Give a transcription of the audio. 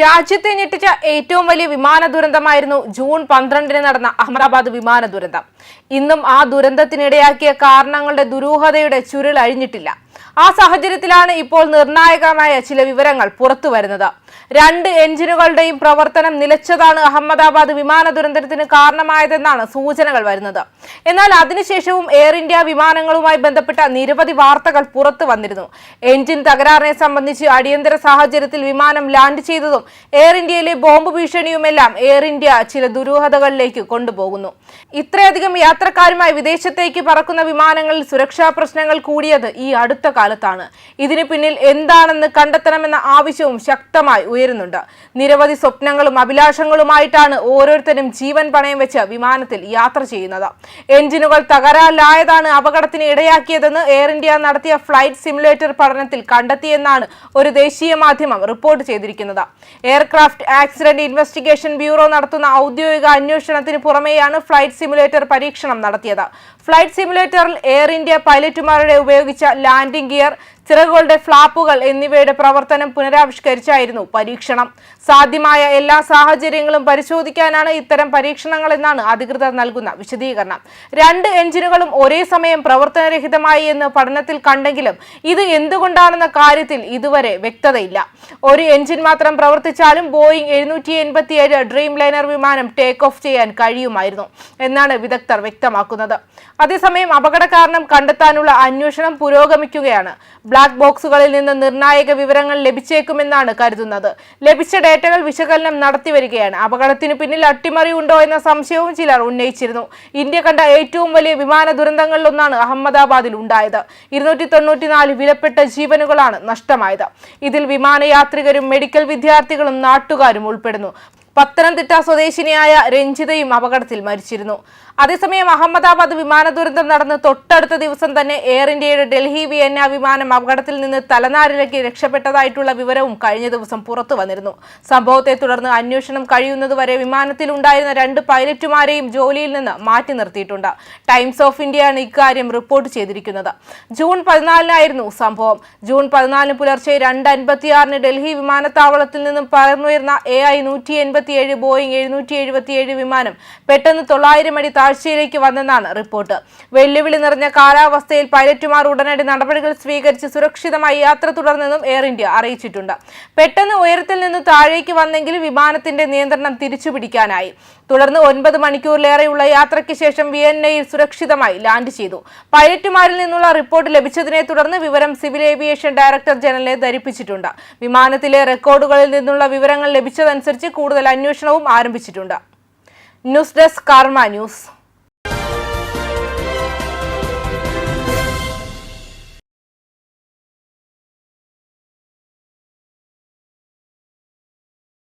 രാജ്യത്തെ ഞെട്ടിച്ച ഏറ്റവും വലിയ വിമാന ദുരന്തമായിരുന്നു ജൂൺ പന്ത്രണ്ടിന് നടന്ന അഹമ്മദാബാദ് വിമാന ദുരന്തം. ഇന്നും ആ ദുരന്തത്തിനിടയാക്കിയ കാരണങ്ങളുടെ ദുരൂഹതയുടെ ചുരുൾ അഴിഞ്ഞിട്ടില്ല. ആ സാഹചര്യത്തിലാണ് ഇപ്പോൾ നിർണായകമായ ചില വിവരങ്ങൾ പുറത്തു വരുന്നത്. രണ്ട് എഞ്ചിനുകളുടെയും പ്രവർത്തനം നിലച്ചതാണ് അഹമ്മദാബാദ് വിമാന ദുരന്തത്തിന് കാരണമായതെന്നാണ് സൂചനകൾ വരുന്നത്. എന്നാൽ അതിനുശേഷവും എയർ ഇന്ത്യ വിമാനങ്ങളുമായി ബന്ധപ്പെട്ട നിരവധി വാർത്തകൾ പുറത്തു വന്നിരുന്നു. എഞ്ചിൻ തകരാറിനെ സംബന്ധിച്ച് അടിയന്തര സാഹചര്യത്തിൽ വിമാനം ലാൻഡ് ചെയ്തതും എയർ ഇന്ത്യയിലെ ബോംബ് ഭീഷണിയുമെല്ലാം എയർ ഇന്ത്യ ചില ദുരൂഹതകളിലേക്ക് കൊണ്ടുപോകുന്നു. ഇത്രയധികം യാത്രക്കാരുമായി വിദേശത്തേക്ക് പറക്കുന്ന വിമാനങ്ങളിൽ സുരക്ഷാ പ്രശ്നങ്ങൾ കൂടിയത് ഈ അടുത്ത കാലത്താണ്. ഇതിന് പിന്നിൽ എന്താണെന്ന് കണ്ടെത്തണമെന്ന ആവശ്യവും ശക്തമായി ഉയരുന്നുണ്ട്. നിരവധി സ്വപ്നങ്ങളും അഭിലാഷങ്ങളുമായിട്ടാണ് ഓരോരുത്തരും ജീവൻ പണയം വെച്ച് വിമാനത്തിൽ യാത്ര ചെയ്യുന്നത്. എഞ്ചിനുകൾ തകരാറിലായതാണ് അപകടത്തിന് ഇടയാക്കിയതെന്ന് എയർ ഇന്ത്യ നടത്തിയ ഫ്ലൈറ്റ് സിമുലേറ്റർ പഠനത്തിൽ കണ്ടെത്തിയെന്നാണ് ഒരു ദേശീയ മാധ്യമം റിപ്പോർട്ട് ചെയ്തിരിക്കുന്നത്. എയർക്രാഫ്റ്റ് ആക്സിഡന്റ് ഇൻവെസ്റ്റിഗേഷൻ ബ്യൂറോ നടത്തുന്ന ഔദ്യോഗിക അന്വേഷണത്തിന് പുറമെയാണ് ഫ്ലൈറ്റ് സിമുലേറ്റർ പരീക്ഷണം നടത്തിയത്. ഫ്ലൈറ്റ് സിമുലേറ്ററിൽ എയർ ഇന്ത്യ പൈലറ്റുമാരുടെ ഉപയോഗിച്ച ലാൻഡിംഗ് ഗിയർ ചിറകുകളുടെ ഫ്ലാപ്പുകൾ എന്നിവയുടെ പ്രവർത്തനം പുനരാവിഷ്കരിച്ചായിരുന്നു പരീക്ഷണം. സാധ്യമായ എല്ലാ സാഹചര്യങ്ങളും പരിശോധിക്കാനാണ് ഇത്തരം പരീക്ഷണങ്ങൾ എന്നാണ് അധികൃതർ നൽകുന്ന വിശദീകരണം. രണ്ട് എഞ്ചിനുകളും ഒരേ സമയം പ്രവർത്തനരഹിതമായി എന്ന് പഠനത്തിൽ കണ്ടെങ്കിലും ഇത് എന്തുകൊണ്ടാണെന്ന കാര്യത്തിൽ ഇതുവരെ വ്യക്തതയില്ല. ഒരു എഞ്ചിൻ മാത്രം പ്രവർത്തിച്ചാലും ബോയിങ് എഴുന്നൂറ്റി എൺപത്തിയേഴ് ഡ്രീം ലൈനർ വിമാനം ടേക്ക് ഓഫ് ചെയ്യാൻ കഴിയുമായിരുന്നു എന്നാണ് വിദഗ്ധർ വ്യക്തമാക്കുന്നത്. അതേസമയം അപകട കാരണം കണ്ടെത്താനുള്ള അന്വേഷണം പുരോഗമിക്കുകയാണ്. ബ്ലാക്ക് ബോക്സുകളിൽ നിന്ന് നിർണായക വിവരങ്ങൾ ലഭിച്ചേക്കുമെന്നാണ് കരുതുന്നത്. ലഭിച്ച ഡേറ്റകൾ വിശകലനം നടത്തിവരികയാണ് അപകടത്തിന് പിന്നിൽ അട്ടിമറി ഉണ്ടോ എന്ന സംശയവും ചിലർ ഉന്നയിച്ചിരുന്നു. ഇന്ത്യ കണ്ട ഏറ്റവും വലിയ വിമാന ദുരന്തങ്ങളിലൊന്നാണ് അഹമ്മദാബാദിൽ ഉണ്ടായത്. ഇരുന്നൂറ്റി തൊണ്ണൂറ്റിനാല് വിലപ്പെട്ട ജീവനുകളാണ് നഷ്ടമായത്. ഇതിൽ വിമാനയാത്രികരും മെഡിക്കൽ വിദ്യാർത്ഥികളും നാട്ടുകാരും ഉൾപ്പെടുന്നു. പത്തനംതിട്ട സ്വദേശിനിയായ രഞ്ജിതയും അപകടത്തിൽ മരിച്ചിരുന്നു. അതേസമയം അഹമ്മദാബാദ് വിമാന ദുരന്തം നടന്ന് തൊട്ടടുത്ത ദിവസം തന്നെ എയർ ഇന്ത്യയുടെ ഡൽഹി വിയന്ന വിമാനം അപകടത്തിൽ നിന്ന് തലനാരിലേക്ക് രക്ഷപ്പെട്ടതായിട്ടുള്ള വിവരവും കഴിഞ്ഞ ദിവസം പുറത്തു വന്നിരുന്നു. സംഭവത്തെ തുടർന്ന് അന്വേഷണം കഴിയുന്നതുവരെ വിമാനത്തിൽ ഉണ്ടായിരുന്ന രണ്ട് പൈലറ്റുമാരെയും ജോലിയിൽ നിന്ന് മാറ്റി നിർത്തിയിട്ടുണ്ട്. ടൈംസ് ഓഫ് ഇന്ത്യയാണ് ഇക്കാര്യം റിപ്പോർട്ട് ചെയ്തിരിക്കുന്നത്. ജൂൺ പതിനാലിനായിരുന്നു സംഭവം. ജൂൺ പതിനാലിന് പുലർച്ചെ രണ്ട് അൻപത്തിയാറിന് ഡൽഹി വിമാനത്താവളത്തിൽ നിന്നും പറന്നുയർന്ന എ ഐ നൂറ്റി എൺപത്തിയേഴ് ബോയിങ് എഴുന്നൂറ്റി എഴുപത്തിയേഴ് വിമാനം പെട്ടെന്ന് തൊള്ളായിരം അടി താഴ്ചയിലേക്ക് വന്നെന്നാണ് റിപ്പോർട്ട്. വെല്ലുവിളി നിറഞ്ഞ കാലാവസ്ഥയിൽ പൈലറ്റുമാർ ഉടനടി നടപടികൾ സ്വീകരിച്ച് സുരക്ഷിതമായി യാത്ര തുടർന്നെന്നും എയർ ഇന്ത്യ അറിയിച്ചിട്ടുണ്ട്. പെട്ടെന്ന് ഉയരത്തിൽ നിന്ന് താഴേക്ക് വന്നെങ്കിൽ വിമാനത്തിന്റെ നിയന്ത്രണം തിരിച്ചുപിടിക്കാനായി. തുടർന്ന് ഒൻപത് മണിക്കൂറിലേറെയുള്ള യാത്രയ്ക്ക് ശേഷം വിയന്നയിൽ സുരക്ഷിതമായി ലാൻഡ് ചെയ്തു. പൈലറ്റുമാരിൽ നിന്നുള്ള റിപ്പോർട്ട് ലഭിച്ചതിനെ തുടർന്ന് വിവരം സിവിൽ ഏവിയേഷൻ ഡയറക്ടർ ജനറലെ ധരിപ്പിച്ചിട്ടുണ്ട്. വിമാനത്തിലെ റെക്കോർഡുകളിൽ നിന്നുള്ള വിവരങ്ങൾ ലഭിച്ചതനുസരിച്ച് കൂടുതൽ അന്വേഷണവും ആരംഭിച്ചിട്ടുണ്ട്. News desk Karma news.